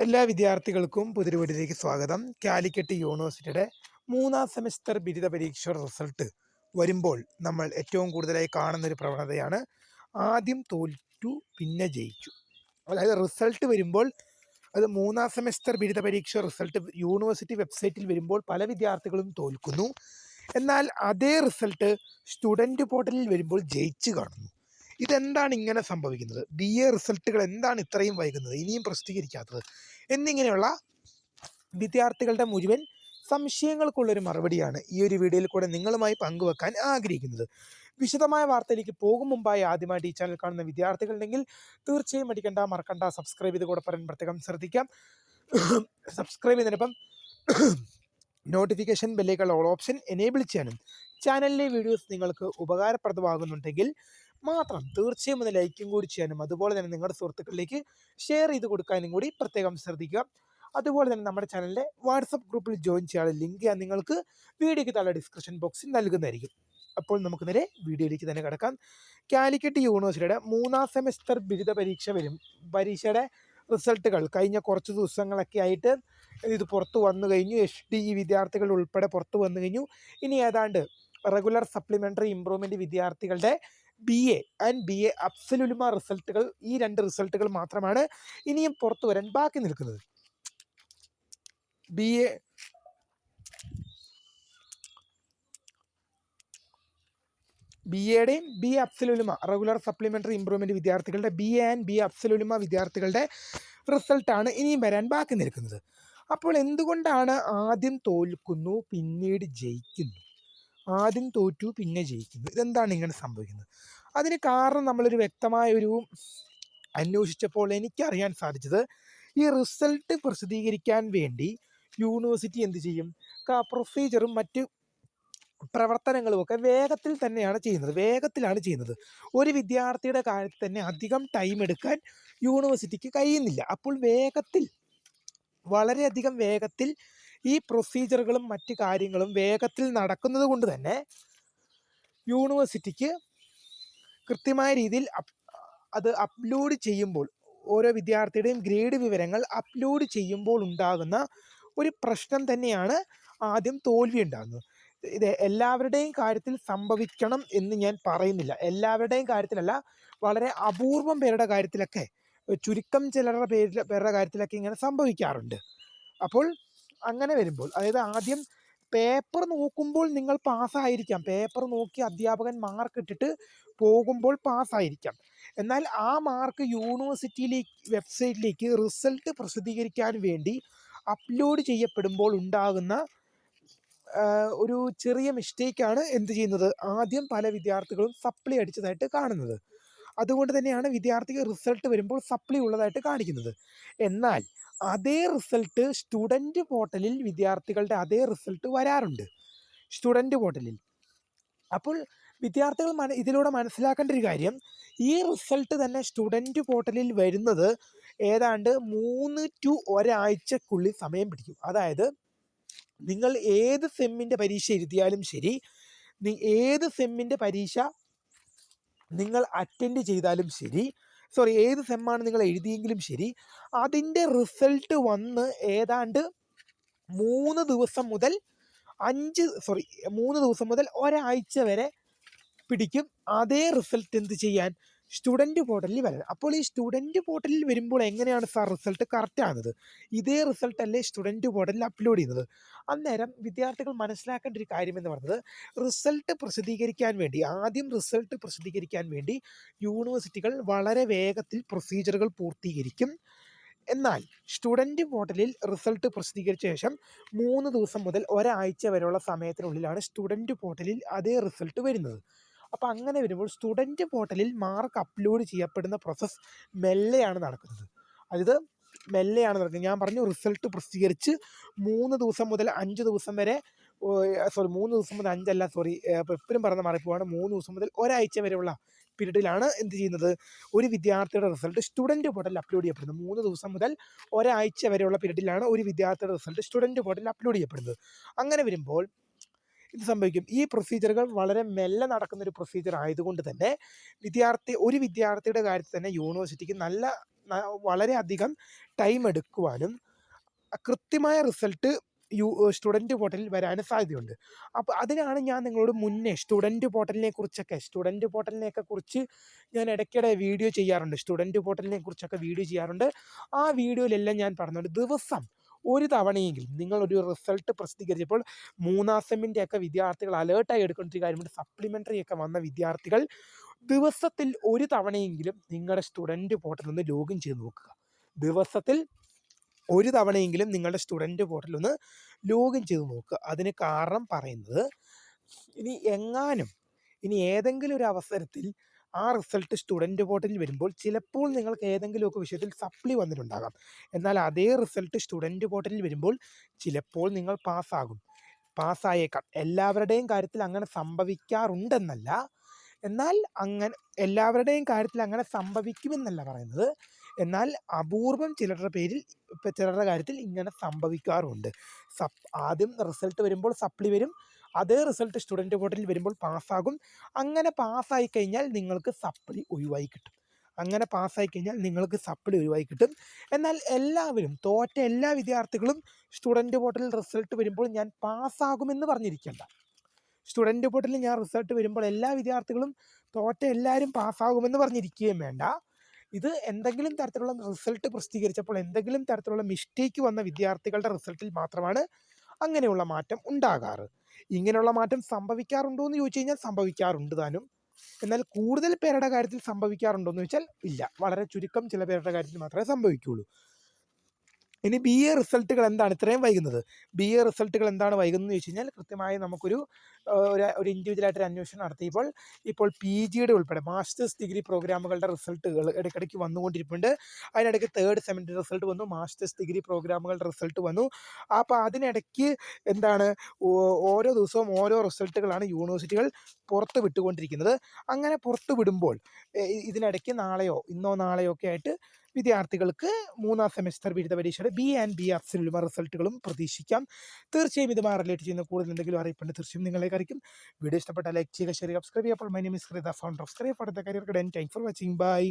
എല്ലാ വിദ്യാർത്ഥികൾക്കും പുതിയൊരു സ്വാഗതം. കാലിക്കറ്റ് യൂണിവേഴ്സിറ്റിയുടെ മൂന്നാം സെമസ്റ്റർ ബിരുദ പരീക്ഷ റിസൾട്ട് വരുമ്പോൾ നമ്മൾ ഏറ്റവും കൂടുതലായി കാണുന്ന ഒരു പ്രവണതയാണ് ആദ്യം തോറ്റു പിന്നെ ജയിച്ചു. അതായത് റിസൾട്ട് വരുമ്പോൾ അത് മൂന്നാം സെമസ്റ്റർ ബിരുദ പരീക്ഷ റിസൾട്ട് യൂണിവേഴ്സിറ്റി വെബ്സൈറ്റിൽ വരുമ്പോൾ പല വിദ്യാർത്ഥികളും തോൽക്കുന്നു. എന്നാൽ അതേ റിസൾട്ട് സ്റ്റുഡന്റ് പോർട്ടലിൽ വരുമ്പോൾ ജയിച്ചു കാണുന്നു. ഇതെന്താണ് ഇങ്ങനെ സംഭവിക്കുന്നത്? ബി എ റിസൾട്ടുകൾ എന്താണ് ഇത്രയും വൈകുന്നത്? ഇനിയും പ്രസിദ്ധീകരിക്കാത്തത്? എന്നിങ്ങനെയുള്ള വിദ്യാർത്ഥികളുടെ മുഴുവൻ സംശയങ്ങൾക്കുള്ളൊരു മറുപടിയാണ് ഈ ഒരു വീഡിയോയിൽ കൂടെ നിങ്ങളുമായി പങ്കുവെക്കാൻ ആഗ്രഹിക്കുന്നത്. വിശദമായ വാർത്തയിലേക്ക് പോകും മുമ്പായി ആദ്യമായിട്ട് ഈ ചാനൽ കാണുന്ന വിദ്യാർത്ഥികളുണ്ടെങ്കിൽ തീർച്ചയായും അടിക്കണ്ട മറക്കണ്ട സബ്സ്ക്രൈബ് ചെയ്ത് കൂടെ പറയാൻ പ്രത്യേകം ശ്രദ്ധിക്കാം. സബ്സ്ക്രൈബ് ചെയ്തതിനൊപ്പം നോട്ടിഫിക്കേഷൻ ബെല്ലേക്കുള്ള ഓൾ ഓപ്ഷൻ എനേബിൾ ചെയ്യാനും ചാനലിലെ വീഡിയോസ് നിങ്ങൾക്ക് ഉപകാരപ്രദമാകുന്നുണ്ടെങ്കിൽ മാത്രം. തീർച്ചയായും ഒന്ന് ലൈക്കും കൂടി ചെയ്യാനും അതുപോലെ തന്നെ നിങ്ങളുടെ സുഹൃത്തുക്കളിലേക്ക് ഷെയർ ചെയ്ത് കൊടുക്കാനും കൂടി പ്രത്യേകം ശ്രദ്ധിക്കുക. അതുപോലെ തന്നെ നമ്മുടെ ചാനലിലെ വാട്സപ്പ് ഗ്രൂപ്പിൽ ജോയിൻ ചെയ്യാനുള്ള ലിങ്ക് ഞാൻ നിങ്ങൾക്ക് വീഡിയോയ്ക്ക് താഴെ ഡിസ്ക്രിപ്ഷൻ ബോക്സിൽ നൽകുന്നതായിരിക്കും. അപ്പോൾ നമുക്ക് നേരെ വീഡിയോയിലേക്ക് തന്നെ കിടക്കാം. കാലിക്കറ്റ് യൂണിവേഴ്സിറ്റിയുടെ മൂന്നാം സെമസ്റ്റർ ബിരുദ പരീക്ഷ വരും. പരീക്ഷയുടെ റിസൾട്ടുകൾ കഴിഞ്ഞ കുറച്ച് ദിവസങ്ങളൊക്കെ ആയിട്ട് ഇത് പുറത്തു വന്നു കഴിഞ്ഞു. എച്ച് ഡി ഇ വിദ്യാർത്ഥികൾ ഉൾപ്പെടെ പുറത്തു വന്നു കഴിഞ്ഞു. ഇനി ഏതാണ്ട് റെഗുലർ സപ്ലിമെന്ററി ഇമ്പ്രൂവ്മെന്റ് വിദ്യാർത്ഥികളുടെ B A and B A അബ്സലുലിമ റിസൾട്ടുകൾ ഈ രണ്ട് റിസൾട്ടുകൾ മാത്രമാണ് ഇനിയും പുറത്തു വരാൻ ബാക്കി നിൽക്കുന്നത്. ബി എ ബി എയുടെയും ബി അബ്സലുലിമ റെഗുലർ സപ്ലിമെന്ററി ഇമ്പ്രൂവ്മെന്റ് വിദ്യാർത്ഥികളുടെ ബി എ ആൻഡ് ബി അബ്സലുലിമ വിദ്യാർത്ഥികളുടെ റിസൾട്ടാണ് ഇനിയും വരാൻ ബാക്കി നിൽക്കുന്നത്. അപ്പോൾ എന്തുകൊണ്ടാണ് ആദ്യം തോൽക്കുന്നു പിന്നീട് ജയിക്കുന്നു? ആദ്യം തോറ്റു പിന്നെ ജയിക്കുന്നു. ഇതെന്താണ് ഇങ്ങനെ സംഭവിക്കുന്നത്? അതിന് കാരണം നമ്മളൊരു വ്യക്തമായ ഒരു അന്വേഷിച്ചപ്പോൾ എനിക്കറിയാൻ സാധിച്ചത് ഈ റിസൾട്ട് പ്രസിദ്ധീകരിക്കാൻ വേണ്ടി യൂണിവേഴ്സിറ്റി എന്ത് ചെയ്യും? പ്രൊസീജറും മറ്റ് പ്രവർത്തനങ്ങളും ഒക്കെ വേഗത്തിൽ തന്നെയാണ് ചെയ്യുന്നത്. വേഗത്തിലാണ് ചെയ്യുന്നത്. ഒരു വിദ്യാർത്ഥിയുടെ കാര്യത്തിൽ തന്നെ അധികം ടൈം എടുക്കാൻ യൂണിവേഴ്സിറ്റിക്ക് കഴിയുന്നില്ല. അപ്പോൾ വേഗത്തിൽ വളരെയധികം വേഗത്തിൽ ഈ പ്രൊസീജിയറുകളും മറ്റ് കാര്യങ്ങളും വേഗത്തിൽ നടക്കുന്നത് കൊണ്ട് തന്നെ യൂണിവേഴ്സിറ്റിക്ക് കൃത്യമായ രീതിയിൽ അത് അപ്ലോഡ് ചെയ്യുമ്പോൾ ഓരോ വിദ്യാർത്ഥിയുടെയും ഗ്രേഡ് വിവരങ്ങൾ അപ്ലോഡ് ചെയ്യുമ്പോൾ ഉണ്ടാകുന്ന ഒരു പ്രശ്നം തന്നെയാണ് ആദ്യം തോൽവി ഉണ്ടാകുന്നത്. ഇത് എല്ലാവരുടെയും കാര്യത്തിൽ സംഭവിക്കണം എന്ന് ഞാൻ പറയുന്നില്ല. എല്ലാവരുടെയും കാര്യത്തിലല്ല വളരെ അപൂർവം പേരുടെ കാര്യത്തിലൊക്കെ ചുരുക്കം ചിലരുടെ പേരിൽ പേരുടെ കാര്യത്തിലൊക്കെ ഇങ്ങനെ സംഭവിക്കാറുണ്ട്. അപ്പോൾ അങ്ങനെ വരുമ്പോൾ അതായത് ആദ്യം പേപ്പർ നോക്കുമ്പോൾ നിങ്ങൾ പാസ്സായിരിക്കാം പേപ്പർ നോക്കി അധ്യാപകൻ മാർക്ക് ഇട്ടിട്ട് പോകുമ്പോൾ പാസ്സായിരിക്കാം എന്നാൽ ആ മാർക്ക് യൂണിവേഴ്സിറ്റിയിലേക്ക് വെബ്സൈറ്റിലേക്ക് റിസൾട്ട് പ്രസിദ്ധീകരിക്കാൻ വേണ്ടി അപ്ലോഡ് ചെയ്യപ്പെടുമ്പോൾ ഉണ്ടാകുന്ന ഒരു ചെറിയ മിസ്റ്റേക്കാണ് എന്ത് ചെയ്യുന്നത്? ആദ്യം പല വിദ്യാർത്ഥികളും സപ്ലി അടിച്ചതായിട്ട് കാണുന്നത്. അതുകൊണ്ട് തന്നെയാണ് വിദ്യാർത്ഥിക്ക് റിസൾട്ട് വരുമ്പോൾ സപ്ലി ഉള്ളതായിട്ട് കാണിക്കുന്നത്. എന്നാൽ അതേ റിസൾട്ട് സ്റ്റുഡന്റ് പോർട്ടലിൽ വിദ്യാർത്ഥികളുടെ അതേ റിസൾട്ട് വരാറുണ്ട്. സ്റ്റുഡന്റ് പോർട്ടലിൽ അപ്പോൾ വിദ്യാർത്ഥികൾ മന ഇതിലൂടെ മനസ്സിലാക്കേണ്ട ഒരു കാര്യം ഈ റിസൾട്ട് തന്നെ സ്റ്റുഡന്റ് പോർട്ടലിൽ വരുന്നത് ഏതാണ്ട് മൂന്ന് ടു ഒരാഴ്ചക്കുള്ളിൽ സമയം പിടിക്കും. അതായത് നിങ്ങൾ ഏത് സെമ്മിന്റെ പരീക്ഷ എഴുതിയാലും ശരി ഏത് സെമ്മിന്റെ പരീക്ഷ നിങ്ങൾ അറ്റൻഡ് ചെയ്താലും ശരി. സോറി ഏത് സെമ്മാണ് നിങ്ങൾ എഴുതിയെങ്കിലും ശരി. അതിന്റെ റിസൾട്ട് വന്ന് ഏതാണ്ട് മൂന്ന് ദിവസം മുതൽ അഞ്ച് സോറി മൂന്ന് ദിവസം മുതൽ ഒരാഴ്ച വരെ പിടിക്കും. അതേ റിസൾട്ട് എന്ത് ചെയ്യാൻ? സ്റ്റുഡന്റ് പോർട്ടലിൽ വരാൻ അപ്പോൾ ഈ സ്റ്റുഡന്റ് പോർട്ടലിൽ വരുമ്പോൾ എങ്ങനെയാണ് സാർ റിസൾട്ട് കറക്റ്റ് ആകുന്നത്? ഇതേ റിസൾട്ട് അല്ലേ സ്റ്റുഡന്റ് പോർട്ടലിൽ അപ്ലോഡ് ചെയ്യുന്നത്? അന്നേരം വിദ്യാർത്ഥികൾ മനസ്സിലാക്കേണ്ട ഒരു കാര്യം എന്ന് റിസൾട്ട് പ്രസിദ്ധീകരിക്കാൻ വേണ്ടി ആദ്യം റിസൾട്ട് പ്രസിദ്ധീകരിക്കാൻ വേണ്ടി യൂണിവേഴ്സിറ്റികൾ വളരെ വേഗത്തിൽ പ്രൊസീജിയറുകൾ പൂർത്തീകരിക്കും. എന്നാൽ സ്റ്റുഡന്റ് പോർട്ടലിൽ റിസൾട്ട് പ്രസിദ്ധീകരിച്ച ശേഷം മൂന്ന് ദിവസം മുതൽ ഒരാഴ്ച വരെയുള്ള സമയത്തിനുള്ളിലാണ് സ്റ്റുഡന്റ് പോർട്ടലിൽ അതേ റിസൾട്ട് വരുന്നത്. അപ്പോൾ അങ്ങനെ വരുമ്പോൾ സ്റ്റുഡന്റ് പോർട്ടലിൽ മാർക്ക് അപ്ലോഡ് ചെയ്യപ്പെടുന്ന പ്രോസസ്സ് മെല്ലെയാണ് നടക്കുന്നത്. അതായത് മെല്ലെയാണ് നടക്കുന്നത് ഞാൻ പറഞ്ഞു റിസൾട്ട് പ്രസിദ്ധീകരിച്ച് മൂന്ന് ദിവസം മുതൽ അഞ്ച് ദിവസം വരെ സോറി മൂന്ന് ദിവസം മുതൽ അഞ്ചല്ല സോറി എപ്പോഴും പറഞ്ഞ മാറിപ്പോവാണ്. മൂന്ന് ദിവസം മുതൽ ഒരാഴ്ച വരെയുള്ള പീരീഡിലാണ് എന്ത് ചെയ്യുന്നത്? ഒരു വിദ്യാർത്ഥിയുടെ റിസൾട്ട് സ്റ്റുഡന്റ് പോർട്ടലിൽ അപ്ലോഡ് ചെയ്യപ്പെടുന്നത്. മൂന്ന് ദിവസം മുതൽ ഒരാഴ്ച വരെയുള്ള പീരീഡിലാണ് ഒരു വിദ്യാർത്ഥിയുടെ റിസൾട്ട് സ്റ്റുഡന്റ് പോർട്ടലിൽ അപ്ലോഡ് ചെയ്യപ്പെടുന്നത്. അങ്ങനെ വരുമ്പോൾ ഇത് സംഭവിക്കും ഈ പ്രൊസീജിയറുകൾ വളരെ മെല്ലെ നടക്കുന്ന ഒരു പ്രൊസീജിയർ ആയതുകൊണ്ട് തന്നെ വിദ്യാർത്ഥി ഒരു വിദ്യാർത്ഥിയുടെ കാര്യത്തിൽ തന്നെ യൂണിവേഴ്സിറ്റിക്ക് നല്ല വളരെ വളരെയധികം ടൈം എടുക്കുവാനും കൃത്യമായ റിസൾട്ട് യു സ്റ്റുഡന്റ് പോർട്ടലിൽ വരാനും സാധ്യതയുണ്ട്. അപ്പോൾ അതിനാണ് ഞാൻ നിങ്ങളോട് മുന്നേ സ്റ്റുഡന്റ് പോർട്ടലിനെ കുറിച്ചൊക്കെ സ്റ്റുഡന്റ് പോർട്ടലിനെയൊക്കെ കുറിച്ച് ഞാൻ ഇടയ്ക്കിടെ വീഡിയോ ചെയ്യാറുണ്ട്. സ്റ്റുഡന്റ് പോർട്ടലിനെ കുറിച്ചൊക്കെ വീഡിയോ ചെയ്യാറുണ്ട്. ആ വീഡിയോയിലെല്ലാം ഞാൻ പറഞ്ഞിട്ടുണ്ട് ദിവസം ഒരു തവണയെങ്കിലും ഒരു റിസൾട്ട് പ്രസിദ്ധീകരിച്ചപ്പോൾ മൂന്നാം സെമ്മിന്റെ ഒക്കെ വിദ്യാർത്ഥികൾ അലേർട്ടായി എടുക്കേണ്ട ഒരു കാര്യമുണ്ട്. സപ്ലിമെന്ററി ഒക്കെ വന്ന വിദ്യാർത്ഥികൾ ദിവസത്തിൽ ഒരു തവണയെങ്കിലും നിങ്ങളുടെ സ്റ്റുഡന്റ് പോർട്ടലിൽ ഒന്ന് ലോഗിൻ ചെയ്ത് നോക്കുക. ദിവസത്തിൽ ഒരു തവണയെങ്കിലും നിങ്ങളുടെ സ്റ്റുഡന്റ് പോർട്ടലിൽ ഒന്ന് ലോഗിൻ ചെയ്ത് നോക്കുക. അതിന് കാരണം പറയുന്നത് ഇനി എങ്ങാനും ഇനി ഏതെങ്കിലും ഒരു അവസരത്തിൽ ആ റിസൾട്ട് സ്റ്റുഡന്റ് പോർട്ടലിൽ വരുമ്പോൾ ചിലപ്പോൾ നിങ്ങൾക്ക് ഏതെങ്കിലുമൊക്കെ വിഷയത്തിൽ സപ്ലി വന്നിട്ടുണ്ടാകാം. എന്നാൽ അതേ റിസൾട്ട് സ്റ്റുഡന്റ് പോർട്ടലിൽ വരുമ്പോൾ ചിലപ്പോൾ നിങ്ങൾ പാസ്സാകും. പാസ്സായേക്കാം. എല്ലാവരുടെയും കാര്യത്തിൽ അങ്ങനെ സംഭവിക്കാറുണ്ടെന്നല്ല. എന്നാൽ അങ്ങനെ എല്ലാവരുടെയും കാര്യത്തിൽ അങ്ങനെ സംഭവിക്കുമെന്നല്ല പറയുന്നത്. എന്നാൽ അപൂർവം ചിലരുടെ പേരിൽ ചിലരുടെ കാര്യത്തിൽ ഇങ്ങനെ സംഭവിക്കാറുണ്ട്. സപ് ആദ്യം റിസൾട്ട് വരുമ്പോൾ സപ്ലി വരും. അതേ റിസൾട്ട് സ്റ്റുഡന്റ് പോർട്ടലിൽ വരുമ്പോൾ പാസ്സാകും. അങ്ങനെ പാസ്സായി കഴിഞ്ഞാൽ നിങ്ങൾക്ക് സപ്ലി ഒഴിവായി കിട്ടും. അങ്ങനെ പാസ്സായി കഴിഞ്ഞാൽ നിങ്ങൾക്ക് സപ്ലി ഒഴിവായി കിട്ടും. എന്നാൽ എല്ലാവരും തോറ്റ എല്ലാ വിദ്യാർത്ഥികളും സ്റ്റുഡന്റ് പോർട്ടലിൽ റിസൾട്ട് വരുമ്പോൾ ഞാൻ പാസ്സാകുമെന്ന് പറഞ്ഞിരിക്കണ്ട. സ്റ്റുഡന്റ് പോർട്ടലിൽ ഞാൻ റിസൾട്ട് വരുമ്പോൾ എല്ലാ വിദ്യാർത്ഥികളും തോറ്റ എല്ലാവരും പാസ്സാകുമെന്ന് പറഞ്ഞിരിക്കുകയും വേണ്ട. ഇത് എന്തെങ്കിലും തരത്തിലുള്ള റിസൾട്ട് പ്രസിദ്ധീകരിച്ചപ്പോൾ എന്തെങ്കിലും തരത്തിലുള്ള മിസ്റ്റേക്ക് വന്ന വിദ്യാർത്ഥികളുടെ റിസൾട്ടിൽ മാത്രമാണ് അങ്ങനെയുള്ള മാറ്റം ഉണ്ടാകാറ്. ഇങ്ങനെയുള്ള മാറ്റം സംഭവിക്കാറുണ്ടോ എന്ന് ചോദിച്ചു കഴിഞ്ഞാൽ സംഭവിക്കാറുണ്ട് താനും. എന്നാൽ കൂടുതൽ പേരുടെ കാര്യത്തിൽ സംഭവിക്കാറുണ്ടോ എന്ന് ചോദിച്ചാൽ ഇല്ല. വളരെ ചുരുക്കം ചില പേരുടെ കാര്യത്തിൽ മാത്രമേ സംഭവിക്കുകയുള്ളൂ. ഇനി ബി എ റിസൾട്ടുകൾ എന്താണ് ഇത്രയും വൈകുന്നത്? ബി എ റിസൾട്ടുകൾ എന്താണ് വൈകുന്നതെന്ന് ചോദിച്ചു കഴിഞ്ഞാൽ കൃത്യമായി നമുക്കൊരു ഒരു ഒരു ഇൻഡിവിജ്വലായിട്ട് ഒരു അന്വേഷണം നടത്തിയപ്പോൾ ഇപ്പോൾ പി ജിയുടെ ഉൾപ്പെടെ മാസ്റ്റേഴ്സ് ഡിഗ്രി പ്രോഗ്രാമുകളുടെ റിസൾട്ടുകൾ ഇടയ്ക്കിടയ്ക്ക് വന്നുകൊണ്ടിരിപ്പുണ്ട്. അതിനിടയ്ക്ക് തേർഡ് സെമിന്റെ റിസൾട്ട് വന്നു. മാസ്റ്റേഴ്സ് ഡിഗ്രി പ്രോഗ്രാമുകളുടെ റിസൾട്ട് വന്നു. അപ്പോൾ അതിനിടയ്ക്ക് എന്താണ് ഓരോ ദിവസവും ഓരോ റിസൾട്ടുകളാണ് യൂണിവേഴ്സിറ്റികൾ പുറത്ത് വിട്ടുകൊണ്ടിരിക്കുന്നത്. അങ്ങനെ പുറത്ത് വിടുമ്പോൾ ഇതിനിടയ്ക്ക് നാളെയോ ഇന്നോ നാളെയോ ഒക്കെ ആയിട്ട് വിദ്യാർത്ഥികൾക്ക് മൂന്നാം സെമസ്റ്റർ ബിരുദ പരീക്ഷയുടെ ബി ആൻഡ് ബി അബ്സല്യൂട്ട് റിസൾട്ടുകളും പ്രതീക്ഷിക്കാം. തീർച്ചയായും ഇതുമായി റിലേറ്റ് ചെയ്യുന്ന കൂടുതൽ എന്തെങ്കിലും അറിയിപ്പുണ്ട് തീർച്ചയായും നിങ്ങളെ അറിയിക്കും. വീഡിയോ ഇഷ്ടപ്പെട്ട ലൈക്ക് ചെയ്യുക, ഷെയർ സബ്സ്ക്രൈബ് ചെയ്യുക. അപ്പോൾ my name Rita founder of scry for the career guide thanks for watching. Bye.